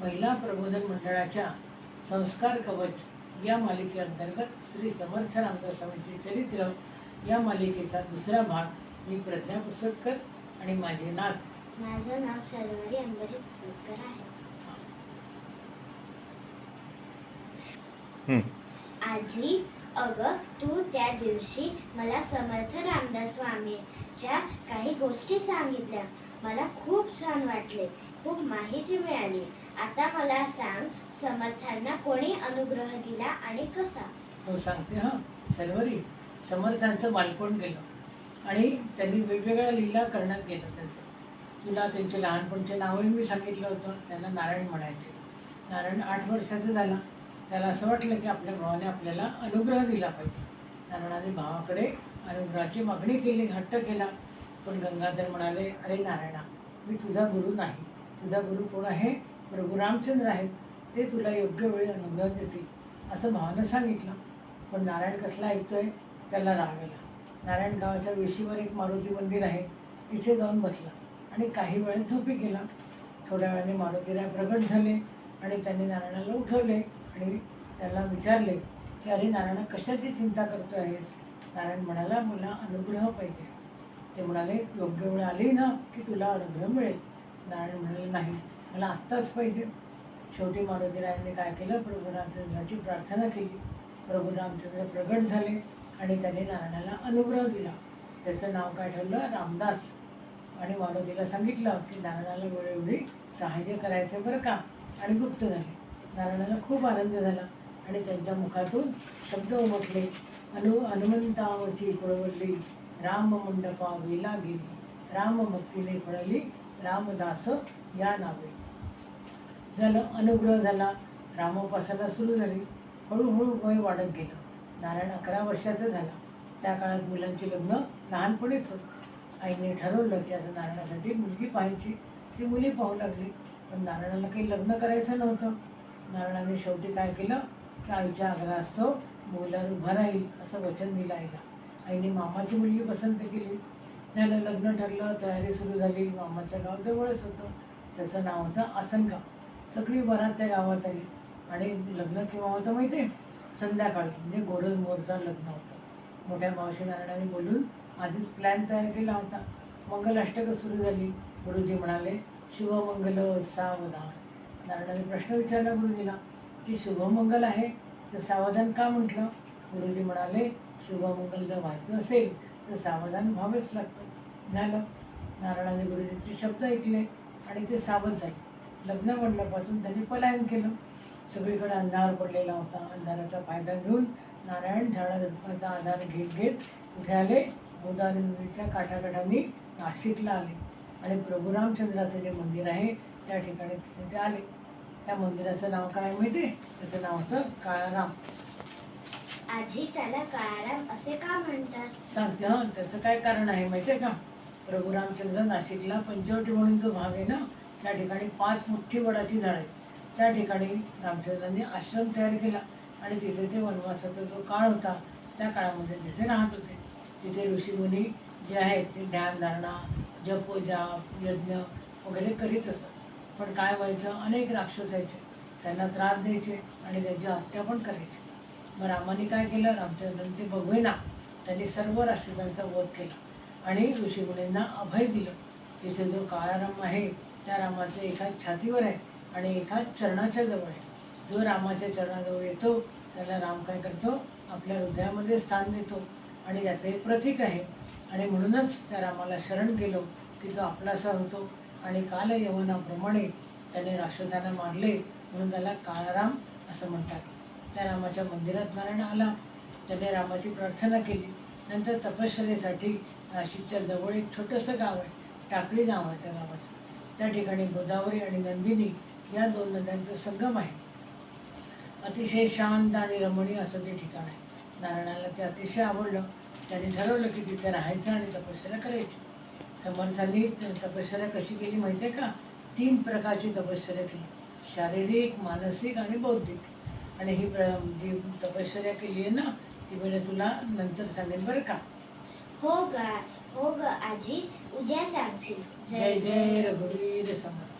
महिला प्रबोधन मंडळाच्या संस्कार कवच या मालिकेअंतर्गत श्री समर्थ रामदास स्वामींचे चरित्र या मालिकेचा दुसरा भाग मी प्रज्ञा पुसटकर आणि माझे नात. माझं नाव शर्वरी अंबरीत सुटकर आहे. आजी अगं तू त्या दिवशी मला समर्थ रामदास स्वामीच्या काही गोष्टी सांगितल्या. मला खूप छान वाटले खूप माहिती मिळाली. आता मला सांग समर्थांना कोणी अनुग्रह दिला आणि कसा? हो सांगते हा. सर्वरी समर्थांचं बालपण गेलं आणि त्यांनी वेगवेगळ्या लीला करण्यात गेलं त्यांचं. तुला त्यांचे लहानपणचे नावही मी सांगितलं होतं त्यांना नारायण म्हणायचे. नारायण आठ वर्षाचं झाला. त्याला असं वाटलं की आपल्या भावाने आपल्याला अनुग्रह दिला पाहिजे. नारायणाने भावाकडे अनुग्रहाची मागणी केली हट्ट केला. पण गंगाधर म्हणाले अरे नारायणा मी तुझा गुरु नाही. तुझा गुरु कोण आहे? प्रभू रामचंद्र आहेत. ते तुला योग्य वेळी अनुग्रह देतील. असं भावानं सांगितलं. पण नारायण कसला ऐकतोय? त्याला रावेला नारायण गावाच्या वेशीवर एक मारुती मंदिर आहे. तिथे जाऊन बसला आणि काही वेळ झोपी गेला. थोड्या वेळाने मारुतीराय प्रगट झाले आणि त्यांनी नारायणाला उठवले आणि त्याला विचारले की अरे नारायणा कशाची चिंता करतो आहेस नारायण म्हणाला मला अनुग्रह पाहिजे. ते म्हणाले योग्य वेळ आली ना की तुला अनुग्रह मिळेल. नारायण म्हणाले नाही मला आत्ताच पाहिजे. शेवटी मारुतीरायांनी काय केलं? प्रभू रामचंद्राची प्रार्थना केली. प्रभू रामचंद्र प्रगट झाले आणि त्याने नारायणाला अनुग्रह दिला. त्याचं नाव काय ठरलं? रामदास. आणि मारुतीला सांगितलं की नारायणाला वेळोवेळी सहाय्य करायचं बरं का? आणि गुप्त झाले. नारायणाला खूप आनंद झाला आणि त्यांच्या मुखातून शब्द उमटले. अनु हनुमंताची पळवडली राम मंडपा वेला गेली राम भक्तीने फळली रामदास या नावे झालं अनुग्रह झाला रामोपासना सुरू झाली हळूहळू वय वाढत गेलं नारायण अकरा वर्षाचा झाला त्या काळात मुलांची लग्न लहानपणीच होत आईने ठरवलं की आता नारायणासाठी मुलगी पाहायची. ती मुली पाहू लागली पण नारायणाला काही लग्न करायचं नव्हतं. नारायणाने शेवटी काय केलं? की आईच्या आग्रहास्तव मुलाला उभा राहील असं वचन दिलं आईला. आईने मामाची मुलगी पसंत केली. त्याला लग्न ठरलं तयारी सुरू झाली. मामाचं गाव जवळच होतं. त्याचं नाव होतं आसनगाव. सगळी बरात त्या गावात आली. आणि लग्न केव्हा होतं माहिती आहे संध्याकाळी. म्हणजे गोरज मोरचा लग्न होतं. मोठ्या मावशी नारायणाने बोलून आधीच प्लॅन तयार केला होता. मंगलाष्टकं सुरू झाली. गुरुजी म्हणाले शुभमंगल सावधान. नारायणाने प्रश्न विचारला गुरुजीला की शुभमंगल आहे? तर सावधान का म्हटलं? गुरुजी म्हणाले शुभमंगल जर व्हायचं असेल तर सावधान व्हावेच लागतं. झालं. नारायणाने गुरुजींचे शब्द ऐकले आणि ते सावध झाले. लग्न मंडपातून त्यांनी पलायन केलं. सगळीकडे अंधार पडलेला होता. अंधाराचा फायदा घेऊन नारायण झाडाझुडपाचा आधार घेत घेत कुठे आले. गोदावरी नदीच्या काठाकाठांनी नाशिकला आले. आणि प्रभू रामचंद्राचं जे मंदिर आहे त्या ठिकाणी तिथे ते आले. त्या मंदिराचं नाव काय माहिती? आहे त्याचं नाव होतं काळाराम. आजी त्याला काळाराम असे का म्हणतात? सांगते हा त्याचं काय कारण आहे माहिती आहे का? प्रभू रामचंद्र नाशिकला पंचवटी म्हणून जो भाग आहे ना त्या ठिकाणी पाच मोठी वडाची झाड आहेत. त्या ठिकाणी रामचंद्रांनी आश्रम तयार केला आणि तिथे ते वनवासाचा जो काळ होता त्या काळामध्ये तिथे राहत होते. तिथे ऋषीमुनी जे आहेत ते ध्यानधारणा धारणा जाप यज्ञ वगैरे करीत असत. पण काय व्हायचं? अनेक राक्षस यायचे. त्यांना त्रास द्यायचे आणि त्यांची हत्या पण करायची. मग रामाने काय केलं? रामचंद्रन ते बघवेना. त्यांनी सर्व राक्षसांचा वध केला. आणि ऋषीमुनींना अभय दिलं. तिथे जो काळा राम आहे त्या रामाचे एका छातीवर आहे आणि एका चरणाच्या जवळ आहे. जो रामाच्या चरणाजवळ येतो त्याला राम काय करतो? आपल्या हृदयामध्ये स्थान देतो. आणि त्याचं एक प्रतीक आहे. आणि म्हणूनच त्या रामाला शरण गेलो की तो आपलासा होतो. आणि काल यवनाप्रमाणे त्याने राक्षसांना मारले म्हणून त्याला काळाराम असं म्हणतात. त्या रामाच्या मंदिरात नारायण आला. त्याने रामाची प्रार्थना केली. नंतर तपश्चर्येसाठी नाशिकच्या जवळ एक छोटंसं गाव आहे. टाकळी नाव आहे त्या गावाचं. त्या ठिकाणी गोदावरी आणि नंदिनी या दोन नद्यांचं संगम आहे. अतिशय शांत आणि रमणीय असं ते ठिकाण आहे. नारायणाला ते अतिशय आवडलं. त्यांनी ठरवलं की तिथे राहायचं आणि तपश्चर्या करायची. समर्थांनी तपश्चर्या कशी केली माहिती आहे का? तीन प्रकारची तपश्चर्या केली. शारीरिक मानसिक आणि बौद्धिक. आणि ही प्र जी तपश्चर्या केली आहे ना ती म्हणजे तुला नंतर सांगेन बरं का. हो गा हो ग आजी उद्या सांगशील. जय जय रघुवीर समर्थ